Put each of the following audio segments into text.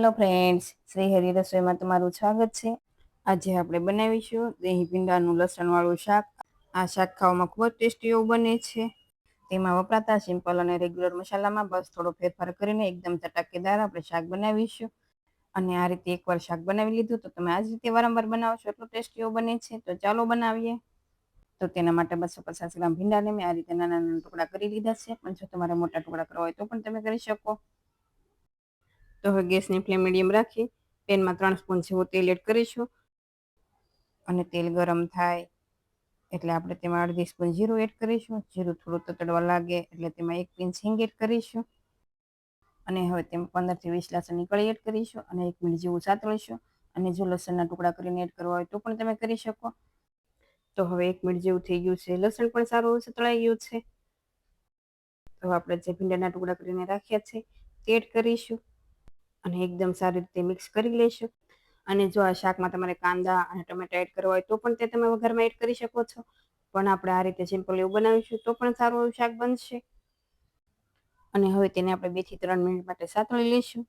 Hello friends, Shri Hari રસોઈમાં તમારું સ્વાગત છે. આજે આપણે બનાવીશું દહીં ભીંડાનું લસણવાળું શાક. આ શાક ખાવામાં ખૂબ જ ટેસ્ટી એવું બને છે. તેમાં વપરાતા સિમ્પલ અને રેગ્યુલર મસાલામાં બસ થોડો ફેરફાર કરીને એકદમ ચટાકેદાર આપણે શાક બનાવીશું. અને આ રીતે એકવાર શાક બનાવી લીધું તો તમે આ જ રીતે વારંવાર બનાવશો, એટલું ટેસ્ટી એવું બને છે. તો ચાલો બનાવીએ. તો તેના માટે બસો પચાસ ગ્રામ ભીંડાને મેં આ રીતે નાના નાના ટુકડા કરી લીધા છે. પણ જો તમારે મોટા ટુકડા કરવા હોય તો પણ તમે કરી શકો. તો હવે ગેસની ફ્લેમ મીડિયમ રાખી, પેનમાં ત્રણ સ્પૂન જેવું તેલ એડ કરીશું. અને તેલ ગરમ થાય, એટલે આપણે તેમાં અડધી સ્પૂન જીરું એડ કરીશું. જીરું થોડું તતડવા લાગે, એટલે તેમાં એક પિંચ હિંગ એડ કરીશું. અને હવે તેમાં પંદરથી વીસ લસણની કળી એડ કરીશું અને એક મિનિટ જેવું સાતળીશું. અને જો લસણના ટુકડા કરીને એડ કરવા હોય તો પણ તમે કરી શકો. તો હવે એક મિનિટ જેવું થઈ ગયું છે. લસણ પણ સારું સતળાઈ ગયું છે. તો આપણે જે ભીંડાના ટુકડા કરીને રાખ્યા છે, તે એડ કરીશું. અને એકદમ સારી રીતે મિક્સ કરી લેશું. અને જો આ શાકમાં તમારે કાંદા અને ટમેટા એડ કરવા હોય તો પણ તે તમે વઘારમાં એડ કરી શકો છો. પણ આપણે આ રીતે સિમ્પલ એવું બનાવીશું તો પણ સારું એવું શાક બનશે. અને હવે તેને આપણે બેથી ત્રણ મિનિટ માટે સાતળી લઈશું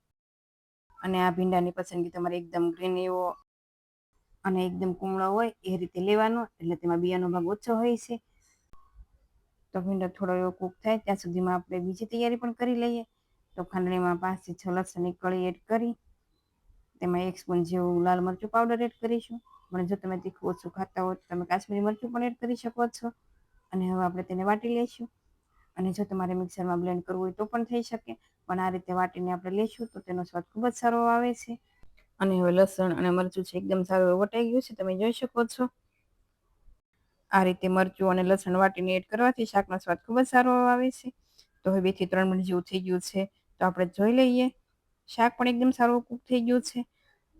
અને આ ભીંડાની પસંદગી તમારે એકદમ ગ્રીન એવો અને એકદમ કુમળો હોય એ રીતે લેવાનો, એટલે તેમાં બિયાનો ભાગ ઓછો હોય છે. તો ભીંડો થોડો એવો કૂક થાય, ત્યાં સુધીમાં આપણે બીજી તૈયારી પણ કરી લઈએ. ખાંડણીમાં પાંચથી છ લસણની કળી એડ કરી, તેમાં એક સ્પૂન જેવું લાલ મરચું પાવડર એડ કરીશું. પણ જો તમે તીખું ઓછું ખાતા હો તમે કાશ્મીરી મરચું પણ એડ કરી શકો છો. અને હવે આપણે તેને વાટી લઈશું. અને જો તમારે મિક્સરમાં બ્લેન્ડ કરવું હોય તો પણ થઈ શકે. પણ આ રીતે વાટીને આપણે લઈશું તો તેનો સ્વાદ ખૂબ જ સારો આવે છે. અને હવે લસણ અને મરચું છે એકદમ સારું વટાઈ ગયું છે, તમે જોઈ શકો છો. આ રીતે મરચું અને લસણ વાટીને એડ કરવાથી શાકનો સ્વાદ ખૂબ જ સારો આવે છે. તો હવે બેથી ત્રણ મિનિટ જેવું થઈ ગયું છે. તો આપણે જોઈ લઈએ. શાક પણ એકદમ સારું કૂક થઈ ગયું છે.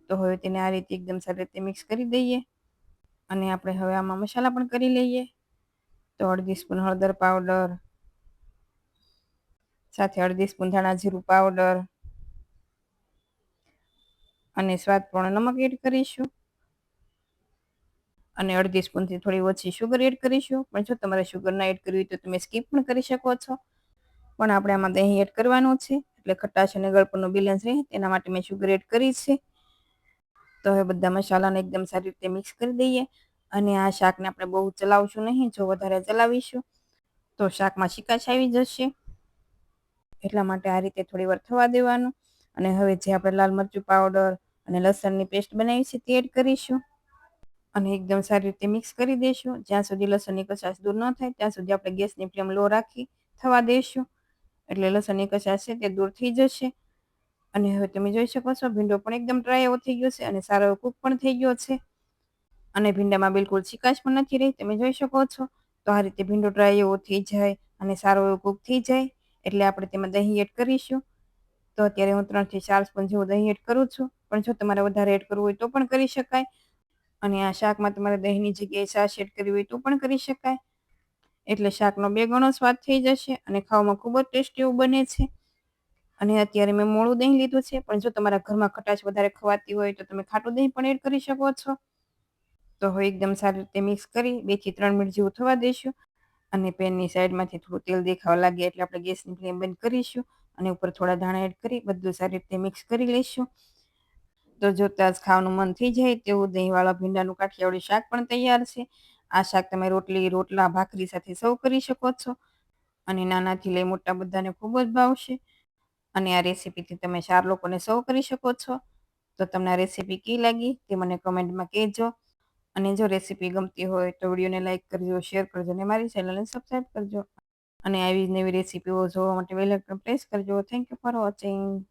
તો હવે તેને આ રીતે એકદમ સારી રીતે મિક્સ કરી દઈએ. અને આપણે હવે આમાં મસાલા પણ કરી લઈએ. તો અડધી સ્પૂન હળદર પાવડર. સાથે અડધી સ્પૂન ધાણા જીરું પાવડર. અને સ્વાદ પણ નમક એડ કરીશું. અને અડધી સ્પૂનથી થોડી ઓછી શુગર એડ કરીશું. પણ જો તમારે શુગર ના એડ કરવી તો તમે સ્કીપ પણ કરી શકો છો. પણ આપણે આમાં દહીં એડ કરવાનું છે. એટલે ખટાશ અને ગળપણનું બેલેન્સ રહે, તેના માટે મેં શુગર એડ કરી છે. તો હવે બધા મસાલાને એકદમ સારી રીતે મિક્સ કરી દઈએ. અને આ શાકને આપણે બહુ ચલાવશું નહીં, જો વધારે ચલાવીશું, તો શાકમાં શિકાશ આવી જશે. એટલા માટે આ રીતે થોડી વાર થવા દેવાનું. અને હવે જે આપણે લાલ મરચું પાવડર અને લસણની પેસ્ટ બનાવી છે તે એડ કરીશું. અને એકદમ સારી રીતે મિક્સ કરી દઈશું. જ્યાં સુધી લસણની કચાશ દૂર ન થાય, ત્યાં સુધી આપણે ગેસની ફ્લેમ લો રાખી થવા દઈશું એટલે લસણની કચાશ છે તે દૂર થઈ જશે. અને હવે તમે જોઈ શકો છો, ભીંડો પણ એકદમ ડ્રાય એવો થઈ ગયો છે અને સારો એવો કૂક પણ થઈ ગયો છે. અને ભીંડામાં બિલકુલ ચિકાશ પણ નથી રહી, તમે જોઈ શકો છો. તો આ રીતે ભીંડો ડ્રાય એવો થઈ જાય અને સારો એવો કૂક થઈ જાય. એટલે આપણે તેમાં દહીં એડ કરીશું. તો અત્યારે હું ત્રણથી ચાર સ્પૂન જેવું દહીં એડ કરું છું. પણ જો તમારે વધારે એડ કરવું હોય તો પણ કરી શકાય. અને આ શાકમાં તમારે દહીંની જગ્યાએ છાશ એડ કરવી હોય તો પણ કરી શકાય. એટલે શાકનો બે ગણો સ્વાદ થઈ જશે અને ખાવામાં ખૂબ જ ટેસ્ટી એવું બને છે. અને અત્યારે મેં મોળું દહીં લીધું છે, પણ જો તમારા ઘરમાં ખટાશ વધારે ખવાતી હોય તો તમે ખાટું દહીં પણ એડ કરી શકો છો. તો હવે એકદમ સારી રીતે મિક્સ કરી બેથી ત્રણ મિનિટ જેવું થવા દઈશું અને પેનની સાઈડમાંથી થોડું તેલ દેખાવા લાગે એટલે આપણે ગેસની ફ્લેમ બંધ કરીશું અને ઉપર થોડા ધાણા એડ કરી બધું સારી રીતે મિક્સ કરી લઈશું. તો જોતા જ ખાવાનું મન થઈ જાય તેવું દહીંવાળા ભીંડાનું કાઠિયાવાડી શાક પણ તૈયાર છે. આ શાક તમે રોટલી, રોટલા, ભાખરી સાથે સર્વ કરી શકો છો. અને નાનાથી લઈ મોટા બધાને ખૂબ જ ભાવશે. અને આ રેસીપીથી તમે ચાર લોકોને સર્વ કરી શકો છો. તો તમને આ રેસીપી કઈ લાગી તે મને કમેન્ટમાં કહેજો. અને જો રેસીપી ગમતી હોય તો વિડીયોને લાઇક કરજો, શેર કરજો અને મારી ચેનલને સબસ્ક્રાઈબ કરજો. અને આવી જ નવી રેસીપીઓ જોવા માટે બેલ આઇકન પ્રેસ કરજો. Thank you for watching